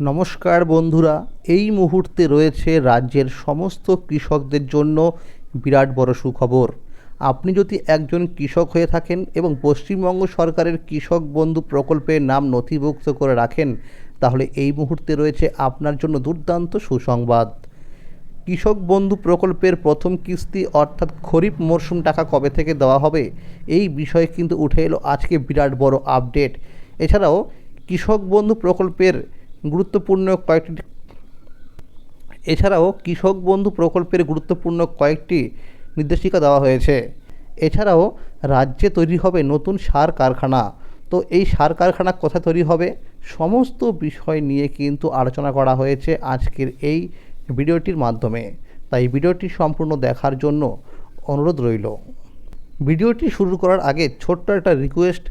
নমস্কার বন্ধুরা, এই মুহূর্তে রয়েছে রাজ্যের সমস্ত কৃষকদের জন্য বিরাট বড় সুখবর। আপনি যদি একজন কৃষক হয়ে থাকেন এবং পশ্চিমবঙ্গ সরকারের কৃষক বন্ধু প্রকল্পের নাম নথিভুক্ত করে রাখেন, তাহলে এই মুহূর্তে রয়েছে আপনার জন্য দুর্দান্ত সুসংবাদ। কৃষক বন্ধু প্রকল্পের প্রথম কিস্তি অর্থাৎ খরিফ মরশুম টাকা কবে থেকে দেওয়া হবে, এই বিষয়ে কিন্তু উঠে এলো আজকে বিরাট বড় আপডেট। এছাড়াও কৃষক বন্ধু প্রকল্পের গুরুত্বপূর্ণ কয়েকটি এছাড়াও কৃষক বন্ধু প্রকল্পের গুরুত্বপূর্ণ কয়েকটি নির্দেশিকা দেওয়া হয়েছে। এছাড়াও রাজ্যে তৈরি হবে নতুন সার কারখানা। তো এই সার কারখানা কোথায় তৈরি হবে? সমস্ত বিষয় নিয়ে কিন্তু আলোচনা করা হয়েছে আজকের এই ভিডিওটির মাধ্যমে। তাই ভিডিওটি সম্পূর্ণ দেখার জন্য অনুরোধ রইল। ভিডিওটি শুরু করার আগে ছোট্ট একটা রিকোয়েস্ট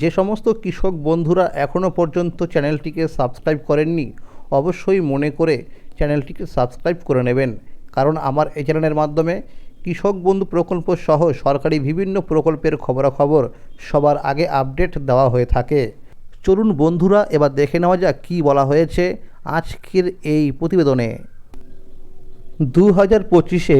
যে সমস্ত কৃষক বন্ধুরা এখনও পর্যন্ত চ্যানেলটিকে সাবস্ক্রাইব করেননি, অবশ্যই মনে করে চ্যানেলটিকে সাবস্ক্রাইব করে নেবেন। কারণ আমার এই চ্যানেলের মাধ্যমে কৃষক বন্ধু প্রকল্প সহ সরকারি বিভিন্ন প্রকল্পের খবরাখবর সবার আগে আপডেট দেওয়া হয়ে থাকে। চলুন বন্ধুরা, এবার দেখে নেওয়া যাক কী বলা হয়েছে আজকের এই প্রতিবেদনে। দু হাজার পঁচিশে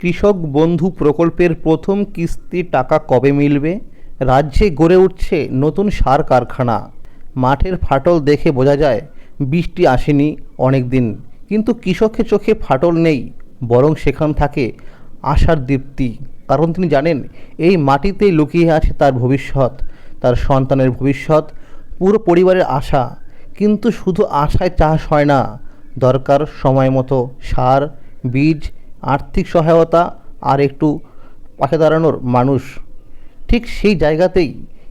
কৃষক বন্ধু প্রকল্পের প্রথম কিস্তি টাকা কবে মিলবে? রাজ্যে গড়ে উঠছে নতুন সার কারখানা। মাঠের ফাটল দেখে বোঝা যায়, বৃষ্টি আসেনি অনেক দিন কিন্তু কৃষকের চোখে ফাটল নেই, বরং সেখান থাকে আশার দীপ্তি। কারণ তিনি জানেন, এই মাটিতেই লুকিয়ে আছে তার ভবিষ্যৎ, তার সন্তানের ভবিষ্যৎ, পুরো পরিবারের আশা। কিন্তু শুধু আশায় চাষ হয় না, দরকার সময় মতো সার, বীজ, আর্থিক সহায়তা, আর একটু পাশে দাঁড়ানোর মানুষ। ঠিক সেই জায়গাতেই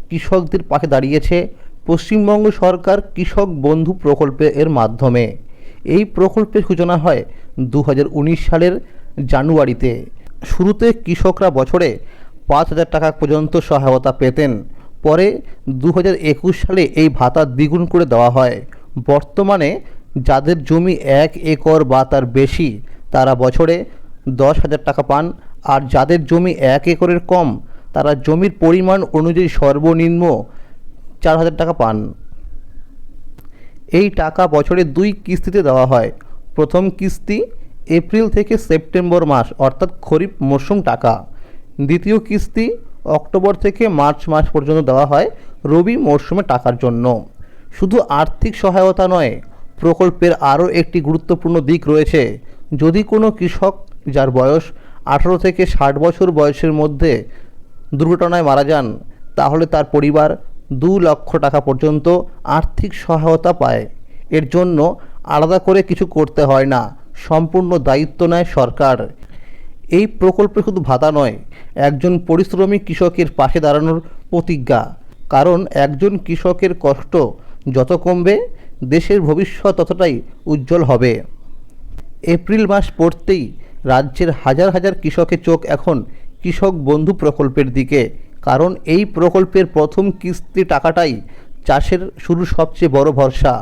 কৃষকদের পাশে দাঁড়িয়েছে পশ্চিমবঙ্গ সরকার কৃষক বন্ধু প্রকল্পে এর মাধ্যমে। এই প্রকল্পের সূচনা হয় দু হাজার উনিশ সালের জানুয়ারিতে। শুরুতে কৃষকরা বছরে পাঁচ হাজার টাকা পর্যন্ত সহায়তা পেতেন। পরে দু হাজার একুশ সালে এই ভাতা দ্বিগুণ করে দেওয়া হয়। বর্তমানে যাদের জমি এক একর বা তার বেশি, তারা বছরে দশ হাজার টাকা পান। আর যাদের জমি এক একরের কম তারা জমির পরিমাণ অনুযায়ী সর্বনিম্ন চার হাজার টাকা পান। এই টাকা বছরে দুই কিস্তিতে দেওয়া হয়। প্রথম কিস্তি এপ্রিল থেকে সেপ্টেম্বর মাস, অর্থাৎ খরিফ মরশুম টাকা। দ্বিতীয় কিস্তি অক্টোবর থেকে মার্চ মাস পর্যন্ত দেওয়া হয় রবি মরশুমে টাকার জন্য। শুধু আর্থিক সহায়তা নয়, প্রকল্পের আরও একটি গুরুত্বপূর্ণ দিক রয়েছে। যদি কোনো কৃষক যার বয়স আঠারো থেকে ষাট বছর বয়সের মধ্যে দুর্ঘটনায় মারা যান, তাহলে তার পরিবার দু লক্ষ টাকা পর্যন্ত আর্থিক সহায়তা পায়। এর জন্য আলাদা করে কিছু করতে হয় না, সম্পূর্ণ দায়িত্ব নেয় সরকার। এই প্রকল্পে শুধু ভাতা নয়, একজন পরিশ্রমী কৃষকের পাশে দাঁড়ানোর প্রতিজ্ঞা। কারণ একজন কৃষকের কষ্ট যত কমবে, দেশের ভবিষ্যৎ ততটাই উজ্জ্বল হবে। এপ্রিল মাস পড়তেই রাজ্যের হাজার হাজার কৃষকের চোখ এখন কৃষক বন্ধু প্রকল্পের দিকে, কারণ এই প্রকল্পের প্রথম কিস্তি টাকাটাই চাষের শুরু সবচেয়ে বড় ভরসা।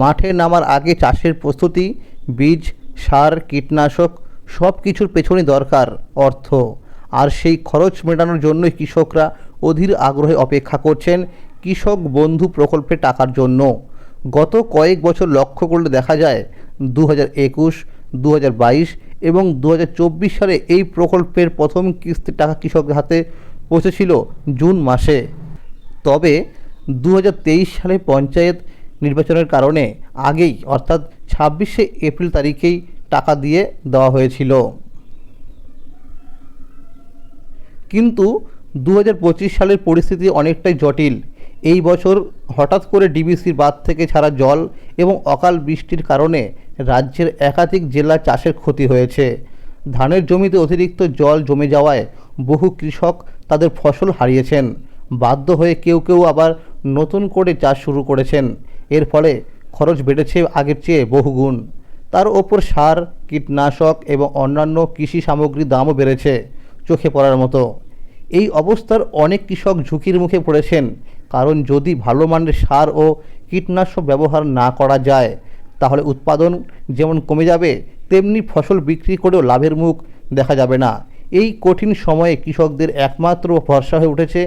মাঠে নামার আগে চাষের প্রস্তুতি, বীজ, সার, কীটনাশক সব কিছুর পেছনে দরকার অর্থ। আর সেই খরচ মেটানোর জন্যই কৃষকরা অধীর আগ্রহে অপেক্ষা করছেন কৃষক বন্ধু প্রকল্পে টাকার জন্য। গত কয়েক বছর লক্ষ্য করলে দেখা যায়, দু হাজার একুশ দু হাজার বাইশ এবং দু হাজার চব্বিশ সালে এই প্রকল্পের প্রথম কিস্তির টাকা কৃষকের হাতে পৌঁছেছিল জুন মাসে। তবে দু হাজার তেইশ সালে পঞ্চায়েত নির্বাচনের কারণে আগেই, অর্থাৎ ছাব্বিশে এপ্রিল তারিখেই টাকা দিয়ে দেওয়া হয়েছিল। কিন্তু দু হাজার পঁচিশ সালের পরিস্থিতি অনেকটাই জটিল। এই বছর হঠাৎ করে ডিবিসির বাঁধ থেকে ছাড়া জল এবং অকাল বৃষ্টির কারণে রাজ্যের একাধিক জেলা চাষের ক্ষতি হয়েছে। ধানের জমিতে অতিরিক্ত জল জমে যাওয়ায় বহু কৃষক তাদের ফসল হারিয়েছেন। বাধ্য হয়ে কেউ কেউ আবার নতুন করে চাষ শুরু করেছেন। এর ফলে খরচ বেড়েছে আগের চেয়ে বহুগুণ। তার ওপর সার, কীটনাশক এবং অন্যান্য কৃষি সামগ্রীর দামও বেড়েছে চোখে পড়ার মতো। এই অবস্থার অনেক কৃষক ঝুঁকির মুখে পড়েছেন। কারণ যদি ভালো মানের সার ও কীটনাশক ব্যবহার না করা যায়, তাহলে উৎপাদন যেমন কমে যাবে, তেমনি ফসল বিক্রি করেও লাভের মুখ দেখা যাবে না। এই কঠিন সময়ে কৃষকদের একমাত্র ভরসা হয়ে উঠেছে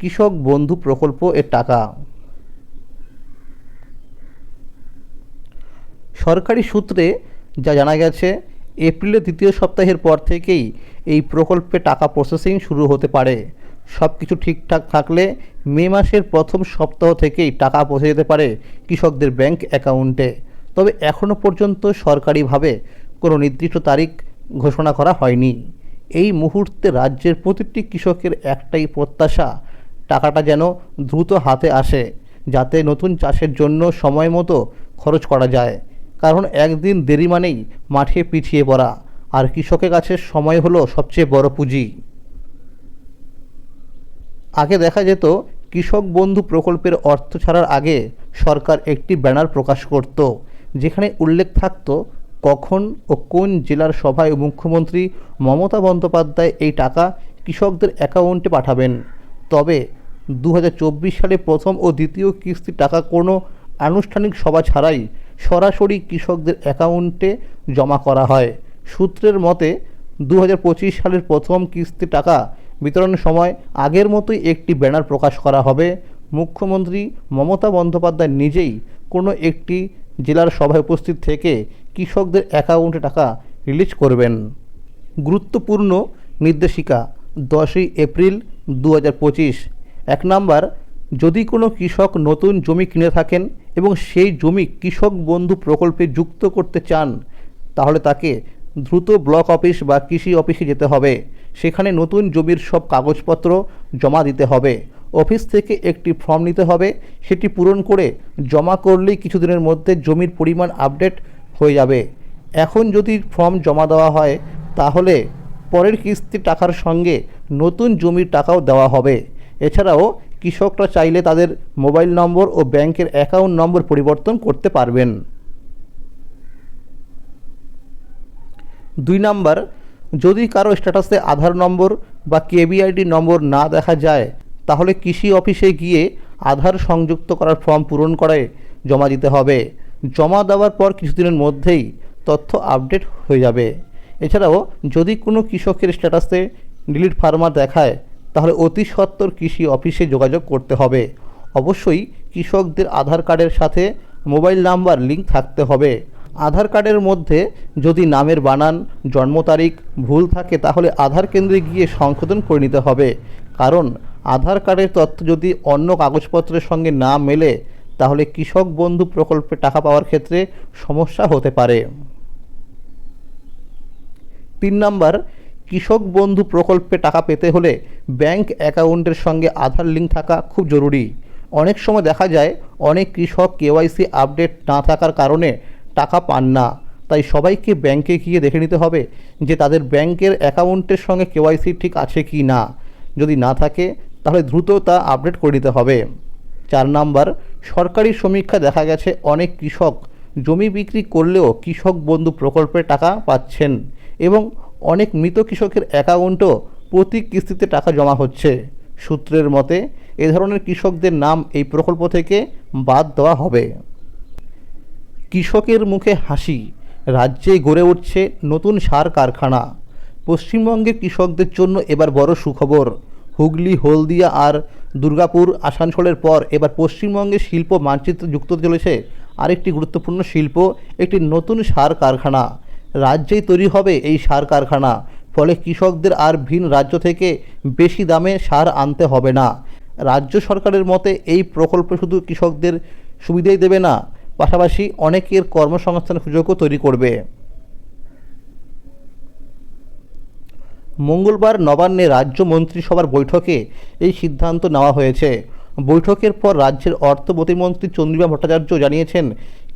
কৃষক বন্ধু প্রকল্প এর টাকা। সরকারি সূত্রে যা জানা গেছে, এপ্রিলের দ্বিতীয় সপ্তাহের পর থেকেই এই প্রকল্পে টাকা প্রসেসিং শুরু হতে পারে। সব কিছু ঠিকঠাক থাকলে মে মাসের প্রথম সপ্তাহ থেকেই টাকা পৌঁছে যেতে পারে কৃষকদের ব্যাংক অ্যাকাউন্টে। তবে এখনও পর্যন্ত সরকারিভাবে কোনো নির্দিষ্ট তারিখ ঘোষণা করা হয়নি। এই মুহূর্তে রাজ্যের প্রতিটি কৃষকের একটাই প্রত্যাশা, টাকাটা যেন দ্রুত হাতে আসে, যাতে নতুন চাষের জন্য সময় মতো খরচ করা যায়। কারণ একদিন দেরি মানেই মাঠে পিছিয়ে পড়া, আর কৃষকের কাছে সময় হলো সবচেয়ে বড় পুঁজি। আগে দেখা যেত কৃষক বন্ধু প্রকল্পের অর্থ ছাড়ার আগে সরকার একটি ব্যানার প্রকাশ করত, যেখানে উল্লেখ থাকত কখন ও কোন জেলার সভায় মুখ্যমন্ত্রী মমতা বন্দ্যোপাধ্যায় এই টাকা কৃষকদের অ্যাকাউন্টে পাঠাবেন। তবে দু হাজার চব্বিশ সালে প্রথম ও দ্বিতীয় কিস্তির টাকা কোনো আনুষ্ঠানিক সভা ছাড়াই সরাসরি কৃষকদের অ্যাকাউন্টে জমা করা হয়। সূত্রের মতে দু হাজার পঁচিশ সালের প্রথম কিস্তি টাকা বিতরণের সময় আগের মতোই একটি ব্যানার প্রকাশ করা হবে। মুখ্যমন্ত্রী মমতা বন্দ্যোপাধ্যায় নিজেই কোনো একটি জেলার সভায় উপস্থিত থেকে কৃষকদের অ্যাকাউন্টে টাকা রিলিজ করবেন। গুরুত্বপূর্ণ নির্দেশিকা, দশই এপ্রিল দু এক নাম্বার, যদি কোনো কৃষক নতুন জমি কিনে থাকেন এবং সেই জমি কৃষক বন্ধু প্রকল্পে যুক্ত করতে চান, তাহলে তাকে দ্রুত ব্লক অফিস বা কৃষি অফিসে যেতে হবে। সেখানে নতুন জমির সব কাগজপত্র জমা দিতে হবে। অফিস থেকে একটি ফর্ম নিতে হবে। সেটি পূরণ করে জমা করলেই কিছুদিনের মধ্যে জমির পরিমাণ আপডেট হয়ে যাবে। এখন যদি ফর্ম জমা দেওয়া হয়, তাহলে পরের কিস্তি টাকার সঙ্গে নতুন জমির টাকাও দেওয়া হবে। এছাড়াও কৃষকরা চাইলে তাদের মোবাইল নম্বর ও ব্যাংকের অ্যাকাউন্ট নম্বর পরিবর্তন করতে পারবেন। দুই নাম্বার, যদি কারও স্ট্যাটাসে আধার নম্বর বা কেবিআইডি নম্বর না দেখা যায়, তাহলে কৃষি অফিসে গিয়ে আধার সংযুক্ত করার ফর্ম পূরণ করে, জমা দিতে হবে। জমা দেওয়ার পর কিছুদিনের মধ্যেই তথ্য আপডেট হয়ে যাবে। এছাড়াও, যদি কোনো কৃষকের স্ট্যাটাসে ডিলিট ফার্মার দেখায়, তাহলে অতি সত্বর কৃষি অফিসে যোগাযোগ করতে হবে। অবশ্যই কৃষকদের আধার কার্ডের সাথে মোবাইল নাম্বার লিঙ্ক থাকতে হবে। আধার কার্ডের মধ্যে যদি নামের বানান, জন্ম তারিখ ভুল থাকে, তাহলে আধার কেন্দ্রে গিয়ে সংশোধন করে নিতে হবে। কারণ আধার কার্ডের তথ্য যদি অন্য কাগজপত্রের সঙ্গে না মেলে, তাহলে কৃষক বন্ধু প্রকল্পে টাকা পাওয়ার ক্ষেত্রে সমস্যা হতে পারে। তিন নাম্বার, কৃষক বন্ধু প্রকল্পে টাকা পেতে হলে ব্যাংক অ্যাকাউন্টের সঙ্গে আধার লিঙ্ক থাকা খুব জরুরি। অনেক সময় দেখা যায়, অনেক কৃষক কেওয়াইসি আপডেট না থাকার কারণে টাকা পান না। তাই সবাইকে ব্যাংকে গিয়ে দেখে নিতে হবে যে তাদের ব্যাংকের অ্যাকাউন্টের সঙ্গে কেওয়াইসি ঠিক আছে কি না। যদি না থাকে, তাহলে দ্রুত তা আপডেট করে নিতে হবে। চার নাম্বার, সরকারি সমীক্ষা দেখা গেছে অনেক কৃষক জমি বিক্রি করলেও কৃষক বন্ধু প্রকল্পের টাকা পাচ্ছেন এবং অনেক মৃত কৃষকের অ্যাকাউন্টও প্রতি কিস্তিতে টাকা জমা হচ্ছে। সূত্রের মতে, এ ধরনের কৃষকদের নাম এই প্রকল্প থেকে বাদ দেওয়া হবে। কৃষকের মুখে হাসি, রাজ্যে গড়ে উঠছে নতুন সার কারখানা। পশ্চিমবঙ্গের কৃষকদের জন্য এবার বড় সুখবর। হুগলি, হলদিয়া আর দুর্গাপুর, আসানসোলের পর এবার পশ্চিমবঙ্গের শিল্প মানচিত্রে যুক্ত চলেছে। আরেকটি গুরুত্বপূর্ণ শিল্প, একটি নতুন সার কারখানা। রাজ্যেই তৈরি হবে এই সার কারখানা। ফলে কৃষকদের আর ভিন রাজ্য থেকে বেশি দামে সার আনতে হবে না। রাজ্য সরকারের মতে এই প্রকল্প শুধু কৃষকদের সুবিধাই দেবে না পাশাপাশি অনেকের কর্মসংস্থান সুযোগও তৈরি করবে। মঙ্গলবার নবান্নে রাজ্য মন্ত্রিসভার বৈঠকে এই সিদ্ধান্ত নেওয়া হয়েছে। বৈঠকের পর রাজ্যের অর্থ প্রতিমন্ত্রী চন্দ্রিমা ভট্টাচার্য জানিয়েছেন,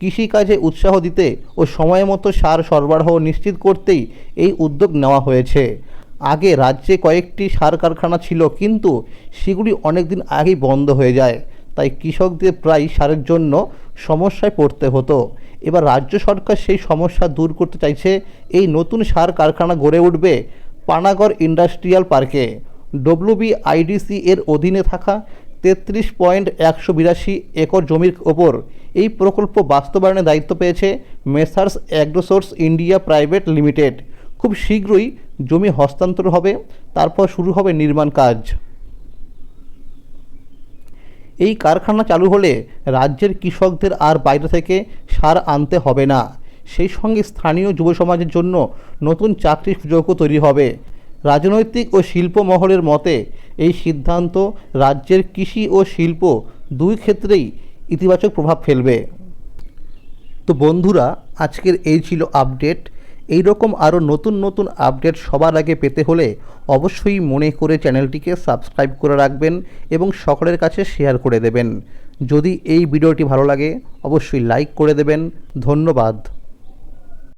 কৃষিকাজে উৎসাহ দিতে ও সময় মতো সার সরবরাহ নিশ্চিত করতেই এই উদ্যোগ নেওয়া হয়েছে। আগে রাজ্যে কয়েকটি সার কারখানা ছিল, কিন্তু সেগুলি অনেকদিন আগেই বন্ধ হয়ে যায়। তাই কৃষকদের প্রায় সারের জন্য সমস্যায় পড়তে হতো। এবার রাজ্য সরকার সেই সমস্যা দূর করতে চাইছে। এই নতুন সার কারখানা গড়ে উঠবে পানাগড় ইন্ডাস্ট্রিয়াল পার্কে। ডব্লিউবিআইডিসি এর অধীনে থাকা তেত্রিশ পয়েন্ট একশো বিরাশি একর জমির ওপর এই প্রকল্প বাস্তবায়নের দায়িত্ব পেয়েছে Messrs Agrosource India private limited. খুব শীঘ্রই জমি হস্তান্তর হবে, তারপর শুরু হবে নির্মাণ কাজ। এই কারখানা চালু হলে রাজ্যের কৃষকদের আর বাইরে থেকে সার আনতে হবে না। সেই সঙ্গে স্থানীয় যুব সমাজের জন্য নতুন চাকরির সুযোগও তৈরি হবে। রাজনৈতিক ও শিল্প মহলের মতে, এই সিদ্ধান্ত রাজ্যের কৃষি ও শিল্প দুই ক্ষেত্রেই ইতিবাচক প্রভাব ফেলবে। তো বন্ধুরা, আজকের এই ছিল আপডেট। এই রকম আরও নতুন নতুন আপডেট সবার আগে পেতে হলে অবশ্যই মনে করে চ্যানেলটিকে সাবস্ক্রাইব করে রাখবেন এবং সকলের কাছে শেয়ার করে দেবেন। যদি এই ভিডিওটি ভালো লাগে, অবশ্যই লাইক করে দেবেন। ধন্যবাদ।